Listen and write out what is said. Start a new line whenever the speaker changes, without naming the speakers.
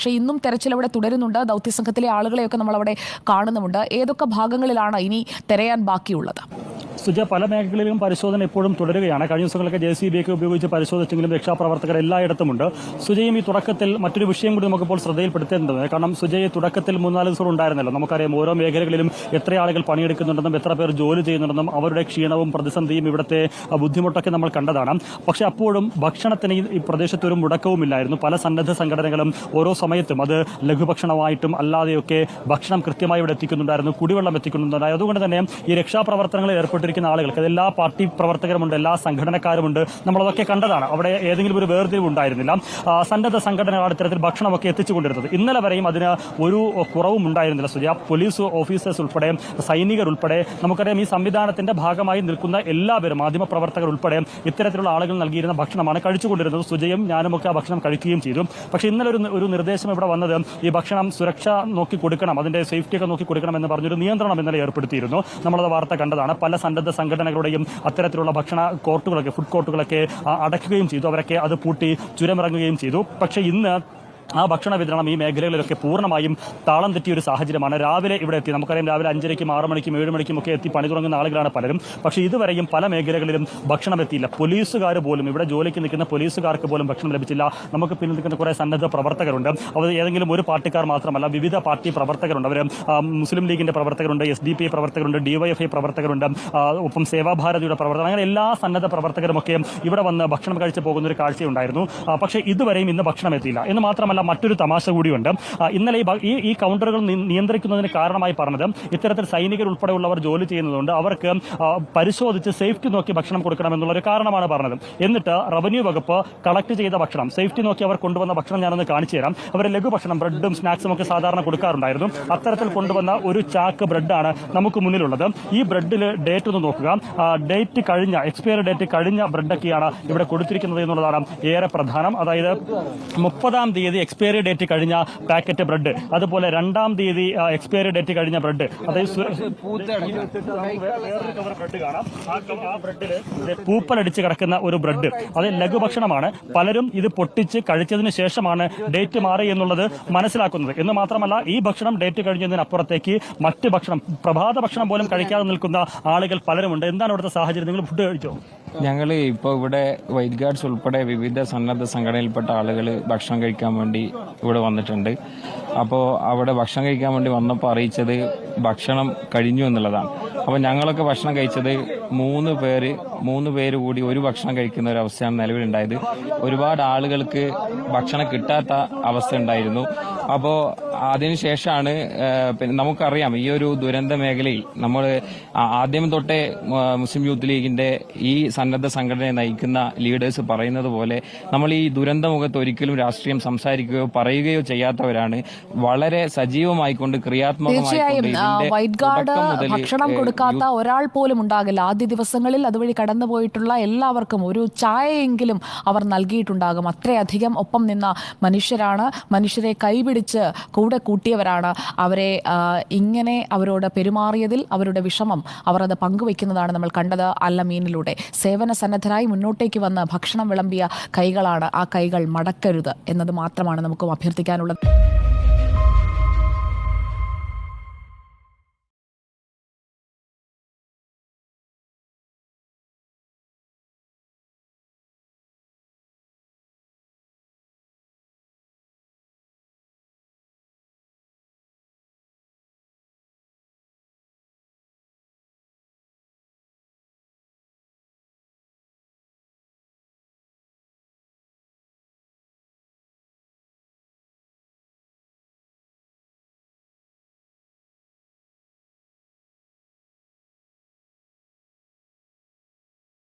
പക്ഷേ ഇന്നും തെരച്ചിൽ അവിടെ തുടരുന്നുണ്ട്. ദൗത്യസംഘത്തിലെ ആളുകളെയൊക്കെ നമ്മൾ അവിടെ കാണുന്നുമുണ്ട്. ഏതൊക്കെ ഭാഗങ്ങളിലാണ് ഇനി തെരയാൻ ബാക്കിയുള്ളത്?
സുജ പല മേഖലകളിലും പരിശോധന ഇപ്പോഴും തുടരുകയാണ്. കഴിഞ്ഞ ദിവസങ്ങളൊക്കെ ജെ സി ബി ഒക്കെ ഉപയോഗിച്ച് പരിശോധിച്ചെങ്കിലും രക്ഷാപ്രവർത്തകർ എല്ലായിടത്തുമുണ്ട്. സുജയും ഈ തുടക്കത്തിൽ മറ്റൊരു വിഷയം കൂടി നമുക്കിപ്പോൾ ശ്രദ്ധയിൽപ്പെടുത്തേണ്ടത് കാരണം സുജയ് തുടക്കത്തിൽ മൂന്നാൽ ദിവസം ഉണ്ടായിരുന്നല്ലോ. നമുക്കറിയാം ഓരോ മേഖലകളിലും എത്ര ആളുകൾ പണിയെടുക്കുന്നുണ്ടെന്നും എത്ര പേർ ജോലി ചെയ്യുന്നുണ്ടെന്നും അവരുടെ ക്ഷീണവും പ്രതിസന്ധിയും ഇവിടുത്തെ ബുദ്ധിമുട്ടൊക്കെ നമ്മൾ കണ്ടതാണ്. പക്ഷേ അപ്പോഴും ഭക്ഷണത്തിന് ഈ- പ്രദേശത്ത് ഒരു മുടക്കവുമില്ലായിരുന്നു പല സന്നദ്ധ സംഘടനകളും ഓരോ സമയത്തും അത് ലഘുഭക്ഷണമായിട്ടും അല്ലാതെയൊക്കെ ഭക്ഷണം കൃത്യമായി ഇവിടെ എത്തിക്കുന്നുണ്ടായിരുന്നു. കുടിവെള്ളം എത്തിക്കുന്നുണ്ടായിരുന്നു. അതുകൊണ്ട് തന്നെ ഈ രക്ഷാപ്രവർത്തനങ്ങളിൽ ഏർപ്പെട്ടിരിക്കുന്ന ആളുകൾക്ക് എല്ലാ പാർട്ടി പ്രവർത്തകരുമുണ്ട് എല്ലാ സംഘടനക്കാരുമുണ്ട്. നമ്മളതൊക്കെ കണ്ടതാണ്. അവിടെ ഏതെങ്കിലും ഒരു വേർതിരിവ് ഉണ്ടായിരുന്നില്ല. സന്നദ്ധ സംഘടനകളാണ് ഇത്തരത്തിൽ ഭക്ഷണമൊക്കെ എത്തിച്ചുകൊണ്ടിരുന്നത്. ഇന്നലെ വരെയും അതിന് ഒരു കുറവും ഉണ്ടായിരുന്നില്ല സുജ. പോലീസ് ഓഫീസേഴ്സ് ഉൾപ്പെടെ സൈനികർ ഉൾപ്പെടെ നമുക്കറിയാം ഈ സംവിധാനത്തിന്റെ ഭാഗമായി നിൽക്കുന്ന എല്ലാവരും മാധ്യമപ്രവർത്തകർ ഉൾപ്പെടെ ഇത്തരത്തിലുള്ള ആളുകൾ നൽകിയിരുന്ന ഭക്ഷണമാണ് കഴിച്ചുകൊണ്ടിരുന്നത്. സുജയും ഞാനുമൊക്കെ ആ ഭക്ഷണം കഴിക്കുകയും ചെയ്തു. പക്ഷേ ഇന്നലെ ഒരു ഒരു നിർദ്ദേശം ഇവിടെ വന്നത് ഈ ഭക്ഷണം സുരക്ഷ നോക്കി കൊടുക്കണം അതിന്റെ സേഫ്റ്റി ഒക്കെ നോക്കി കൊടുക്കണം എന്ന് പറഞ്ഞൊരു നിയന്ത്രണം ഇന്നലെ ഏർപ്പെടുത്തിയിരുന്നു. നമ്മളത് വാർത്ത കണ്ടതാണ്. പല സന്നദ്ധ സംഘടനകളുടെയും അത്തരത്തിലുള്ള ഭക്ഷണ കോർട്ടുകളൊക്കെ ഫുഡ് കോർട്ടുകളൊക്കെ അടയ്ക്കുകയും ചെയ്തു. അവരൊക്കെ അത് പൂട്ടി ചുരമിറങ്ങുകയും ചെയ്തു. പക്ഷേ ഇന്ന് ആ ഭക്ഷണ വിതരണം ഈ മേഖലകളിലൊക്കെ പൂർണമായും താളം തെറ്റിയ ഒരു സാഹചര്യമാണ്. രാവിലെ ഇവിടെ എത്തി നമുക്കറിയാം രാവിലെ അഞ്ചരയ്ക്കും ആറ് മണിക്കും ഏഴ് മണിക്കും ഒക്കെ എത്തി പണി തുടങ്ങുന്ന ആളുകളാണ് പലരും. പക്ഷേ ഇതുവരെയും പല മേഖലകളിലും ഭക്ഷണം എത്തിയില്ല. പോലീസുകാർ പോലും ഇവിടെ ജോലിക്ക് നിൽക്കുന്ന പോലീസുകാർക്ക് പോലും ഭക്ഷണം ലഭിച്ചില്ല. നമുക്ക് പിന്നിൽ നിൽക്കുന്ന കുറേ സന്നദ്ധ പ്രവർത്തകരുണ്ട്. അവർ ഏതെങ്കിലും ഒരു പാർട്ടിക്കാർ മാത്രമല്ല വിവിധ പാർട്ടി പ്രവർത്തകരുണ്ട്. അവർ മുസ്ലിം ലീഗിന്റെ പ്രവർത്തകരുണ്ട് എസ് ഡി പി ഐ പ്രവർത്തകരുണ്ട് ഡിവൈഎഫ്ഐ പ്രവർത്തകരുണ്ട് ഒപ്പം സേവാഭാരതിയുടെ പ്രവർത്തകർ അങ്ങനെ എല്ലാ സന്നദ്ധ പ്രവർത്തകരുമൊക്കെ ഇവിടെ വന്ന് ഭക്ഷണം കഴിച്ച് പോകുന്ന ഒരു കാഴ്ചയുണ്ടായിരുന്നു. പക്ഷേ ഇതുവരെയും ഇന്ന് ഭക്ഷണം എത്തിയില്ല. എന്ന് മാത്രമല്ല മറ്റൊരു തമാശ കൂടിയുണ്ട്. ഇന്നലെ ഈ ഈ കൗണ്ടറുകൾ നിയന്ത്രിക്കുന്നതിന് കാരണമായി പറഞ്ഞത് ഇത്തരത്തിൽ സൈനികർ ഉൾപ്പെടെയുള്ളവർ ജോലി ചെയ്യുന്നതുകൊണ്ട് അവർക്ക് പരിശോധിച്ച് സേഫ്റ്റി നോക്കി ഭക്ഷണം കൊടുക്കണമെന്നുള്ള ഒരു കാരണമാണ് പറഞ്ഞത്. എന്നിട്ട് റവന്യൂ വകുപ്പ് കളക്ട് ചെയ്ത ഭക്ഷണം സേഫ്റ്റി നോക്കി അവർ കൊണ്ടുവന്ന ഭക്ഷണം ഞാനൊന്ന് കാണിച്ചു തരാം. അവർ ലഘുഭക്ഷണം ബ്രെഡും സ്നാക്സും ഒക്കെ സാധാരണ കൊടുക്കാറുണ്ടായിരുന്നു. അത്തരത്തിൽ കൊണ്ടുവന്ന ഒരു ചാക്ക് ബ്രെഡാണ് നമുക്ക് മുന്നിലുള്ളത്. ഈ ബ്രെഡിൽ ഡേറ്റ് ഒന്ന് നോക്കുക. ഡേറ്റ് കഴിഞ്ഞ എക്സ്പയർ ഡേറ്റ് കഴിഞ്ഞ ബ്രെഡൊക്കെയാണ് ഇവിടെ കൊടുത്തിരിക്കുന്നത് എന്നുള്ളതാണ് ഏറെ പ്രധാനം. അതായത് മുപ്പതാം തീയതി എക്സ്പയറി ഡേറ്റ് കഴിഞ്ഞ പാക്കറ്റ് ബ്രെഡ് അതുപോലെ രണ്ടാം തീയതി എക്സ്പയറി ഡേറ്റ് കഴിഞ്ഞ ബ്രെഡ് അതായത് പൂപ്പലടിച്ച് കിടക്കുന്ന ഒരു ബ്രെഡ് അത് ലഘുഭക്ഷണമാണ്. പലരും ഇത് പൊട്ടിച്ച് കഴിച്ചതിന് ശേഷമാണ് ഡേറ്റ് മാറി എന്നുള്ളത് മനസ്സിലാക്കുന്നത്. എന്ന് മാത്രമല്ല ഈ ഭക്ഷണം ഡേറ്റ് കഴിഞ്ഞതിനപ്പുറത്തേക്ക് മറ്റ് ഭക്ഷണം പ്രഭാത ഭക്ഷണം പോലും കഴിക്കാതെ നിൽക്കുന്ന ആളുകൾ പലരുമുണ്ട്. എന്താണ് ഇവിടുത്തെ സാഹചര്യം? നിങ്ങൾ ഫുഡ് കഴിച്ചോ?
ഞങ്ങൾ ഇപ്പോൾ ഇവിടെ വൈറ്റ് ഗാർഡ്സ് ഉൾപ്പെടെ വിവിധ സന്നദ്ധ സംഘടനയിൽപ്പെട്ട ആളുകൾ ഭക്ഷണം കഴിക്കാൻ വേണ്ടി ഇവിടെ വന്നിട്ടുണ്ട്. അപ്പോൾ അവിടെ ഭക്ഷണം കഴിക്കാൻ വേണ്ടി വന്നപ്പോൾ അറിയിച്ചത് ഭക്ഷണം കഴിഞ്ഞു എന്നുള്ളതാണ്. അപ്പോൾ ഞങ്ങളൊക്കെ ഭക്ഷണം കഴിച്ചത് മൂന്ന് പേര് മൂന്ന് പേര് കൂടി ഒരു ഭക്ഷണം കഴിക്കുന്ന ഒരു അവസ്ഥയാണ് നിലവിലുണ്ടായത്. ഒരുപാട് ആളുകൾക്ക് ഭക്ഷണം കിട്ടാത്ത അവസ്ഥ ഉണ്ടായിരുന്നു. അപ്പോൾ അതിനുശേഷമാണ് പിന്നെ നമുക്കറിയാം ഈ ഒരു ദുരന്ത മേഖലയിൽ നമ്മൾ ആദ്യം തൊട്ടേ മുസ്ലിം യൂത്ത് ലീഗിന്റെ ഈ സന്നദ്ധ സംഘടനയെ നയിക്കുന്ന ലീഡേഴ്സ് പറയുന്നത് പോലെ നമ്മൾ ഈ ദുരന്ത മുഖത്ത് ഒരിക്കലും രാഷ്ട്രീയം സംസാരിക്കുകയോ പറയുകയോ ചെയ്യാത്തവരാണ്. വളരെ സജീവമായിക്കൊണ്ട് ക്രിയാത്മകമായിക്കൊണ്ട് തുടക്കം
ഭക്ഷണം കൊടുക്കാത്ത ഒരാൾ പോലും ഉണ്ടാകില്ല. ആദ്യ ദിവസങ്ങളിൽ അതുവഴി കടന്നുപോയിട്ടുള്ള എല്ലാവർക്കും ഒരു ചായയെങ്കിലും അവർ നൽകിയിട്ടുണ്ടാകും. അത്രയധികം ഒപ്പം നിന്ന മനുഷ്യരാണ്. മനുഷ്യരെ കൈപിടിച്ച് കൂടെ കൂട്ടിയവരാണ് അവരെ ഇങ്ങനെ അവരോട് പെരുമാറിയതിൽ അവരുടെ വിഷമം അവർ അത് പങ്കുവെക്കുന്നതാണ് നമ്മൾ കണ്ടത് അല്ലമീനിലൂടെ. സേവന സന്നദ്ധരായി മുന്നോട്ടേക്ക് വന്ന് ഭക്ഷണം വിളമ്പിയ കൈകളാണ് ആ കൈകൾ മടക്കരുത് എന്നത് മാത്രമാണ് നമുക്കും അഭ്യർത്ഥിക്കാനുള്ളത്.